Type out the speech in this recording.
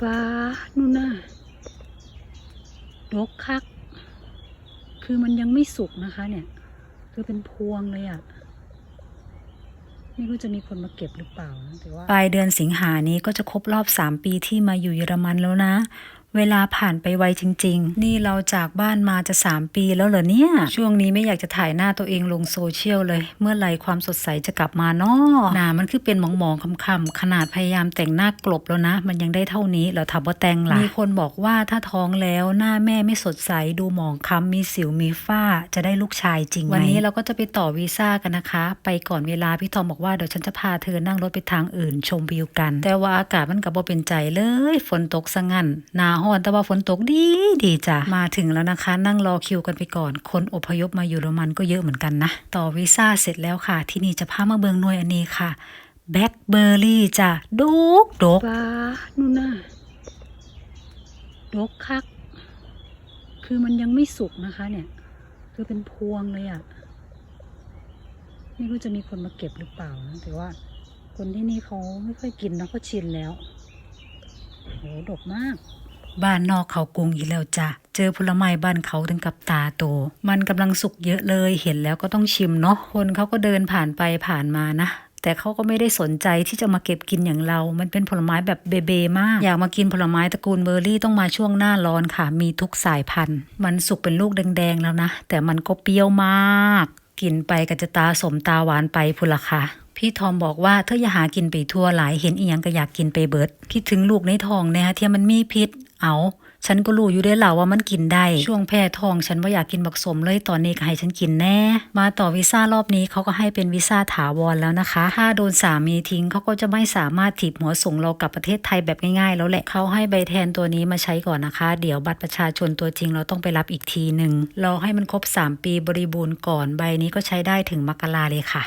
ฟ้านู่นน่ะดกคัก คือมันยังไม่สุกนะคะ เนี่ย คือเป็นพวงเลยอะ่ะไม่รู้จะมีคนมาเก็บหรือเปล่านะแต่ว่าปลายเดือนสิงหานี้ก็จะครบรอบ 3 ปีที่มาอยู่เยอรมันแล้วนะ เวลาผ่านไปไวจริง ๆ นี่เราจากบ้านมาจะ 3 ปีแล้วเหรอเนี่ย ช่วงนี้ไม่อยากจะถ่ายหน้าตัวเองลงโซเชียลเลย เมื่อไหรความสดใสจะกลับมาเนาะหนามันคือเป็นหมองๆคำๆขนาดพยายามแต่งหน้ากลบแล้วนะ มันยังได้เท่านี้เราทำว่าแต่งละมีคนบอกว่าถ้าท้องแล้วหน้าแม่ไม่สดใสดูหมองคำมีสิวมีฝ้าจะได้ลูกชายจริงไหมวันนี้เราก็จะไปต่อวีซ่ากันนะคะ ไปก่อนเวลาพี่ทอมบอกว่าเดี๋ยวฉันจะพาเธอนั่งรถไปทางอื่นชมวิวกัน แต่ว่าอากาศมันกับบ่เป็นใจเลย ฝนตกซะงั้นหนาฮ้อนแต่ว่าฝนตกดีดีจ้ะมาถึงแล้วนะคะ นั่งรอคิวกันไปก่อน คนอพยพมาอยู่เยอรมันก็เยอะเหมือนกันนะ ต่อวีซ่าเสร็จแล้วค่ะ ที่นี่จะพามาเบืองนวยอันนี้ค่ะแบล็คเบอร์รี่จ้ะดกดกฟ้านู่นน่ะดกคัก คือมันยังไม่สุกนะคะ เนี่ย คือเป็นพวงเลยอะ่ะไม่รู้จะมีคนมาเก็บหรือเปล่านะแต่ว่า คนที่นี่เขาไม่ค่อยกินนะเขาชินแล้วโหดกมาก บ้านนอกเขากรุงอีกแล้วจ้ะเจอผลไม้บ้านเขาถึงกับตาโต มันกำลังสุกเยอะเลยเห็นแล้วก็ต้องชิมเนาะคนเขาก็เดินผ่านไปผ่านมานะแต่เขาก็ไม่ได้สนใจที่จะมาเก็บกินอย่างเรา มันเป็นผลไม้แบบเบเบมาก อยากมากินผลไม้ตระกูลเบอร์รี่ต้องมาช่วงหน้าร้อนค่ะ มีทุกสายพันธุ์ มันสุกเป็นลูกแดงๆแล้วนะ แต่มันก็เปรี้ยวมาก กินไปก็จะตาสมตาหวานไปพุละค่ะ พี่ทอมบอกว่าเธออย่าหากินไปทั่วหลายเห็นอีหยังก็อยากกินไปเบิดคิดถึงลูกในท้องเนี่ยที่มันมีพิษเอาฉันก็รู้อยู่ได้แหละว่ามันกินได้ ช่วงแพ้ท้องฉันว่าอยากกินบักสมเลยตอนนี้ก็ให้ฉันกินแน่ มาต่อวีซ่ารอบนี้เขาก็ให้เป็นวีซ่าถาวรแล้วนะคะ ถ้าโดนสามีทิ้งเขาก็จะไม่สามารถถีบหัวส่งเรากลับประเทศไทยแบบง่ายๆ แล้วแหละเขาให้ใบแทนตัวนี้มาใช้ก่อนนะคะ เดี๋ยวบัตรประชาชนตัวจริงเราต้องไปรับอีกทีหนึ่งรอให้มันครบ 3 ปีบริบูรณ์ก่อนใบนี้ก็ใช้ได้ถึงมกราเลยค่ะ